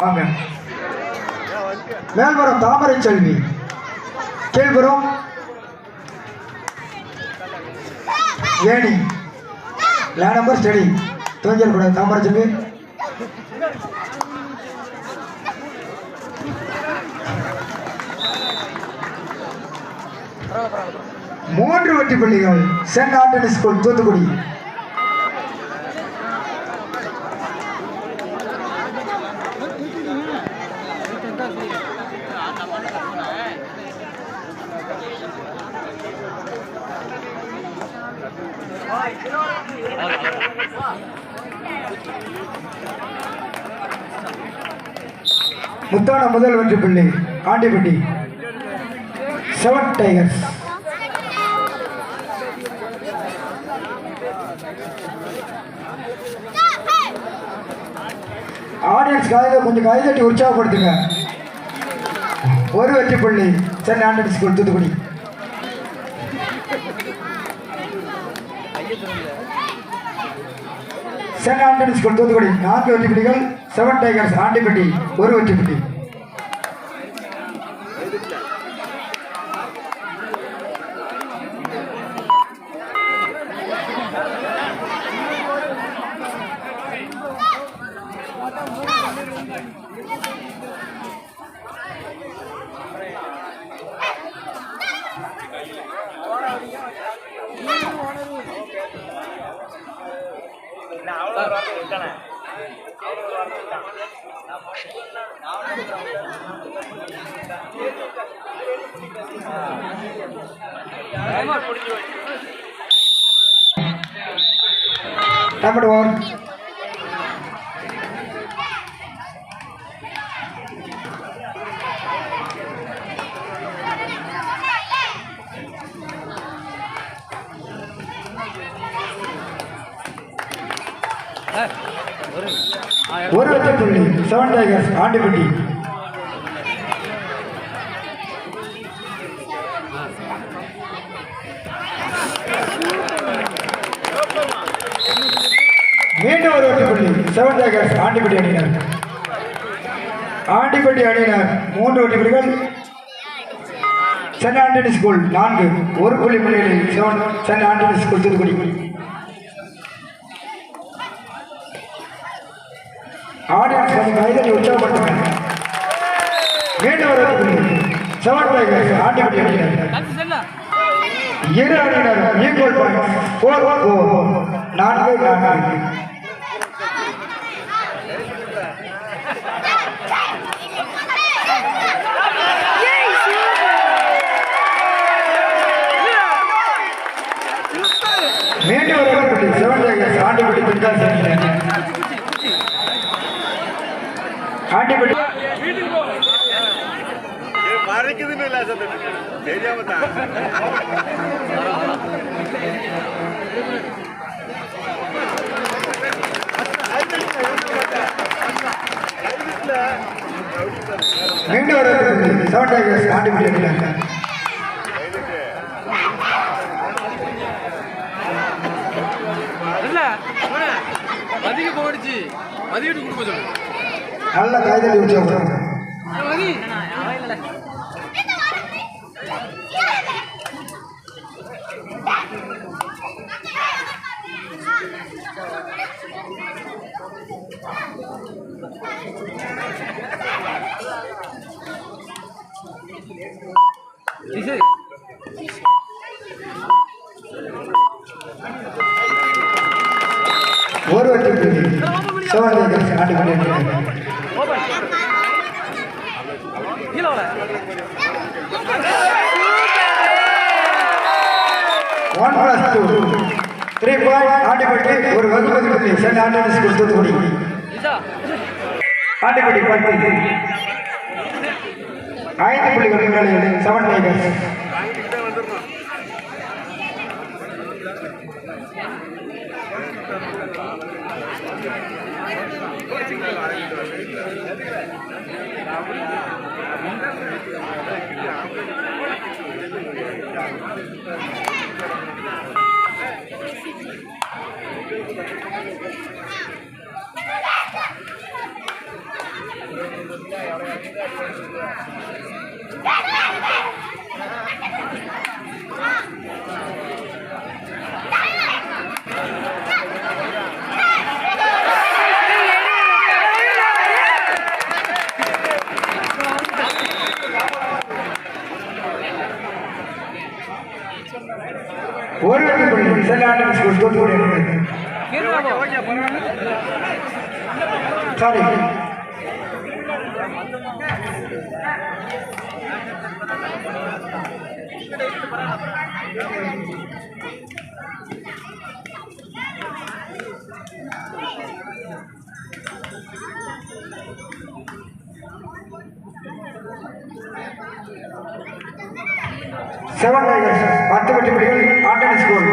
வாங்க. மேல்புறம் தாமரை செல்வி. கீழ்புறம் ஏணி. லே நம்பர் ஸ்டடி. தூங்கியல் கூட தாமரை செல்வி. மூன்று வெட்டி பள்ளிகள் சென்ட் ஆண்டனி ஸ்கூல் தூத்துக்குடி. முத்தான முதல் வெற்றி பிள்ளை ஆண்டிப்பட்டி செவன் டைகர்ஸ் ஆடியன்ஸ் காயத கொஞ்சம் கை உற்சாகப்படுத்துங்க. ஒரு வெற்றி புள்ளி சென்னை ஆண்டனி ஸ்கூல் தூத்துக்குடி. சென்னை ஆண்டனி ஸ்கூல் தூத்துக்குடி. நான்கு வெற்றி புள்ளிகள் செவன் டைகர்ஸ் ஆண்டிப்பட்டி ஒரு வெற்றி புள்ளி. டைம் ஓவர் ஒரு வெற்றி புள்ளி. Seven tigers Andipatti. மீண்டும் ஒரு வெற்றி புள்ளி. செவன் டைகர்ஸ் ஆண்டிப்பட்டி அணியினர். ஆண்டிப்பட்டி அணியினர். மூன்று வெற்றி புள்ளிகள். சென்னை ஆண்டனி ஸ்கூல் நான்கு. ஒரு புள்ளி புள்ளிகளில் seven Chennai Antony school Thoothukudi. Audience கொஞ்சம் கைதட்டி உற்சாகப்படுத்துங்க மீண்டும் ஒரு வெற்றி புள்ளி செவன் டைகர்ஸ் ஆண்டிப்பட்டி இரு அணியினர் ஈக்குவல் பாயிண்ட் ஃபோர் ஃபோர் நான்கு நான்கு மீண்டும் ஒரு புள்ளி செவன் டைகர்ஸ் ஆண்டிப்பட்டி பின்காஸ் அணியினர் ஆண்டிப்பட்டி மறைக்குதுன்னு இல்லை சார் தெரியாம தான் மீண்டும் ஒரு செவன் டைகர்ஸ் போயிடுச்சு கொடுக்க சொல்லு நல்ல கைதட்டி உற்சாகப்படுத்துங்க மதி சரி ஒரு வெற்றி புள்ளி செவன் டைகர்ஸ் ஆண்டிப்பட்டி அணியினர் கீழே வர one plus two three point Andipatti ஒரு வகுப்பதி புள்ளி சென்ட் ஆண்டனி ஸ்கூல் தூத்துக்குடி இதா ஆண்டிப்பட்டி பத்து ஐந்து புள்ளிகள் செவன் டைகர்ஸ் Yeah. வெற்றி புள்ளி சென்னை ஆண்டனி ஸ்கூல் தூத்துக்குடி அணியினருக்கு. செவன் டைகர்ஸ் பத்து வெற்றி புள்ளிகள் ஆண்டனி ஸ்கோர்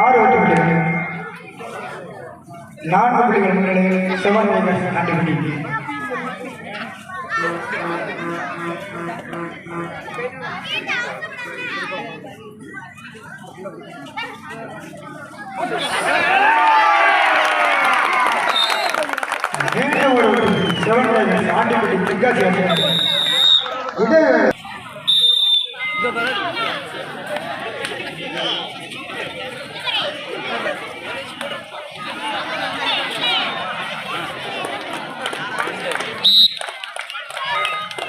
ஆறு வெற்றி புள்ளிகள் நான்கு புள்ளிகள் முன்னிலையில் செவன் டைகர்ஸ் நான்கு புள்ளி மீண்டும் ஒரு செவன் டைகர்ஸ் ஆண்டிப்பட்டி தென்காசி அணி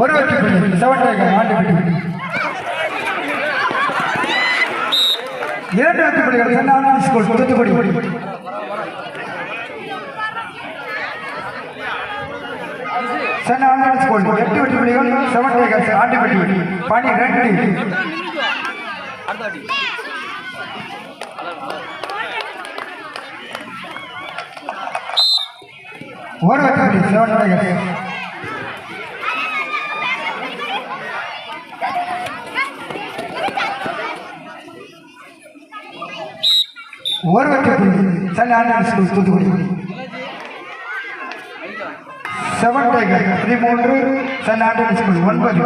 ஒரு வெற்றி புள்ளி செவன் டைகர் வெற்றி இரண்டு வெற்றி புள்ளிகள் சென்னை ஸ்கூல் தூத்துக்குடி. சென்னை ஆண்டனி ஸ்கூல் எட்டு வெற்றி புள்ளிகள் செவன் டேக்கர்ஸ் ஆண்டு வெற்றி பணி ரெண்டு ஒரு வெற்றி புள்ளி செவன் டைகர்ஸ் ஒரு வெற்றி புள்ளி Chennai Anthony school Thoothukudi seven tiger பதிமூன்று சென்னை ஆண்டனி ஸ்கூல் ஒன்பது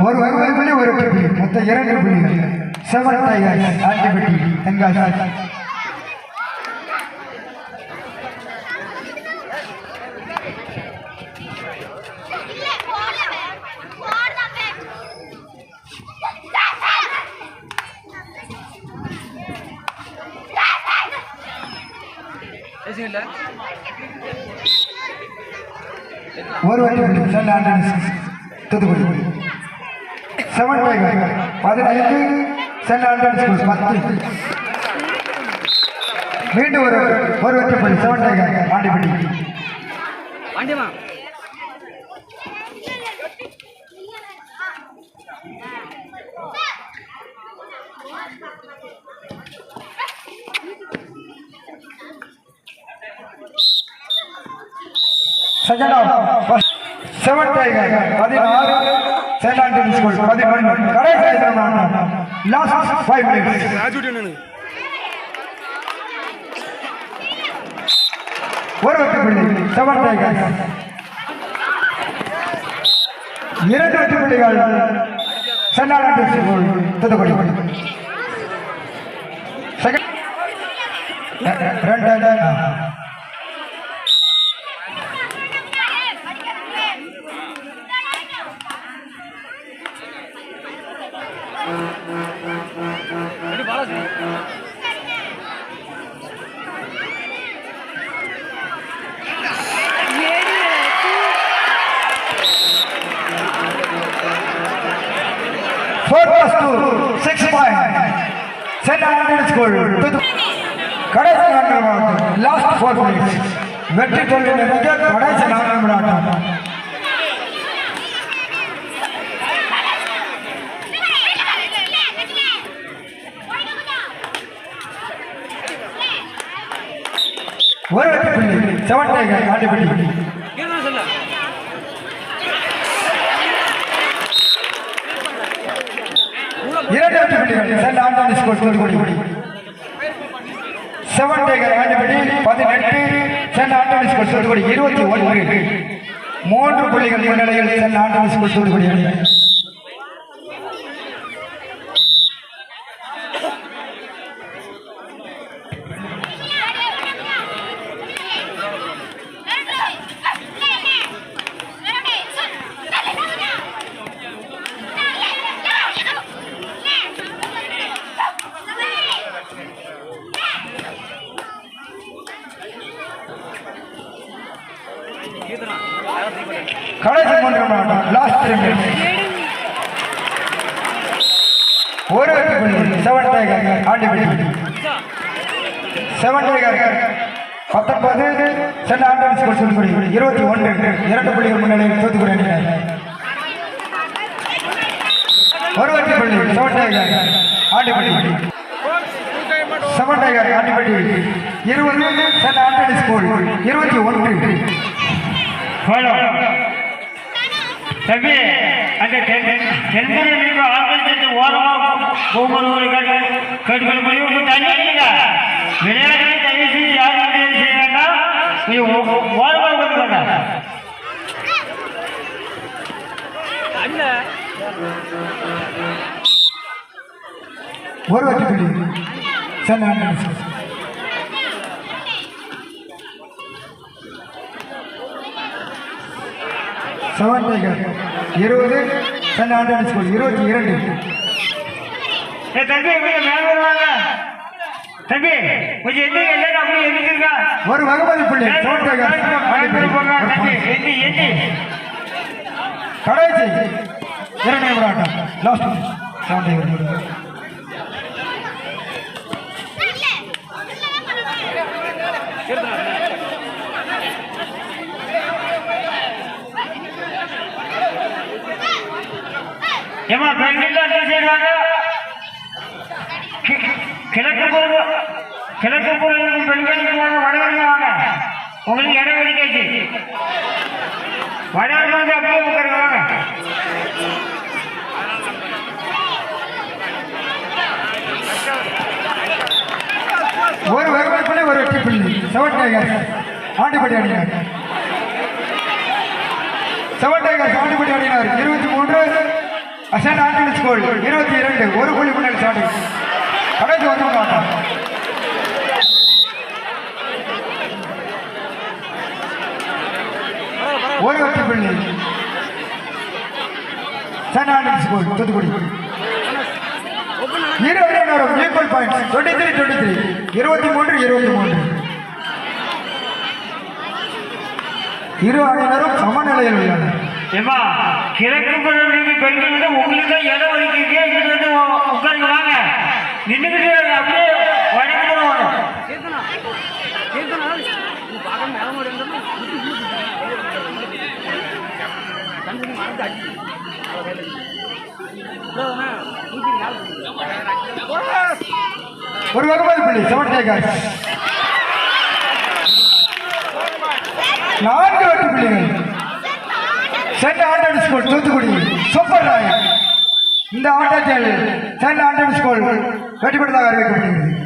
ஒரு ஒரு புள்ளி ஒரு புள்ளி மொத்தம் இரண்டு புள்ளிகள் செவன் டைகர் ஆண்டிப்பட்டி தென்காசி பேசுங்கல்ல ஒரு வெற்றி புள்ளி Chennai Anthony Thoothukudi seven tiger பதினைந்து சென்னை ஆண்டனி ஸ்கூல் பத்து. மீண்டும் ஒரு ஒரு வெற்றி seven tiger second of seven tiger பதினாறு சென்னை ஆண்டனி ஸ்கூல் பதிமூணு கடைசி லாஸ்ட் ஃபைவ் மினிட்ஸ் ஒரு வெற்றி புள்ளி செவன் டைகர். இரண்டு வெற்றி புள்ளிகள் சென்னை ஸ்கூல் தூத்துக்குடி. செகண்ட் ரெண்டு St. Anthony School. கடைசி நான்கு நிமிடம் லாஸ்ட் ஃபோர் மினிட்ஸ் வெற்றி தோல்வி நிறைந்த கடைசி நான்கு நிமிடம் ஒரு வெற்றி புள்ளி செவன் டைகர் ஆண்டிப்பட்டி கீழே இரண்டு வெற்றி புள்ளிகள் saint score school Thoothukudi seven tiger Andipatti பதினெட்டு சென்னை ஸ்கோர் ஸ்கூல் தூத்துக்குடி இருபத்தி ஒன்று. மூன்று புள்ளிகள் முன்னிலையில் சென்னை ஆண்டனி ஸ்கூல் தூத்துக்குடி அணி. கடைசி மூன்று மாவட்டம் ஒரு seven tiger Andipatti seven tiger பத்தொன்பது சென்னை ஆண்டனி ஸ்கூல் இருபத்தி ஒன்று. இரண்டு புள்ளிகள் முன்னிலையில் தூத்துக்குடி அணியினர் ஒரு வெற்றி புள்ளி seven tiger Andipatti seven tiger Andipatti இருபது சென்னை ஆண்டனி ஸ்கூல் இருபத்தி ஒன்று. ஹலோ தம்பி அந்த தென்புற நீங்க ஆரம்பிச்சது ஓரமா ஒவ்வொரு கேட்டு கேட்டுக்கொள்ள முடியும் தண்ணி இல்லைங்க விளையாட்டு தயவு செய்து யாரும் தயவு செய்ய வேண்டாம். நீ ஓரமா கொண்டு வேண்டாம் ஒரு புள்ளி சென்னை ஆண்டனி செவன் டைகர் இருபது. சென்னை ஆண்டனி ஸ்கூல் இருபத்தி இரண்டு. தம்பி கொஞ்சம் அப்படியே எந்திரிங்க ஒரு வகுப்பதி புள்ளி. செவன் டைகர் கடைசி இரண்டு நிமிடம் ஆட்டம். லாஸ்ட் செவன் டைகர் ஏமா பெண்கள் என்ன செய்வாங்க கிழக்கு பொருள் கிழக்கு பொருள் பெண்களுக்கு வாங்க. உங்களுக்கு இடம் ஒதுக்காச்சு வடவருக்கு வந்து அப்படியே உட்காருங்க ஒரு வகுப்பதி ஒரு வெற்றி புள்ளி. செவன் டைகர் ஆண்டிப்பட்டி அணியினர் செவன் டைகர் இருபத்தி மூன்று அசன் ஆண்டில் ஸ்கூல் இருபத்தி இரண்டு ஒரு புள்ளி முன்னாடி சாடி கடைசி வந்து மாட்டோம் ஒரு வெற்றி புள்ளி சென்ட் ஆண்டில் ஸ்கூல் தூத்துக்குடி. இரு அணியினரும் equal point twenty three twenty three இருபத்தி மூன்று இருபத்தி மூன்று. இரு அணியினரும் சமநிலையில் உள்ளனர். கிழக்கு பொருள் நீங்க பெண்கள் உங்களுக்கு தான் இடம் ஒதுக்கிட்டு இங்கிட்டு வந்து உட்காந்து வாங்க நின்றுக்கிட்டு அப்படியே வடக்கு வாங்க ஒரு வகுப்பது பிள்ளை செவன் டேகர்ஸ் நான்கு வட்டு பிள்ளைகள். Saint Anthony school Thoothukudi. Super Rai இந்த ஆட்டத்தில் சென்ட் ஆண்டன் ஸ்கூல் வெற்றி பெற்றதாக அறிவிக்கப்படுகிறது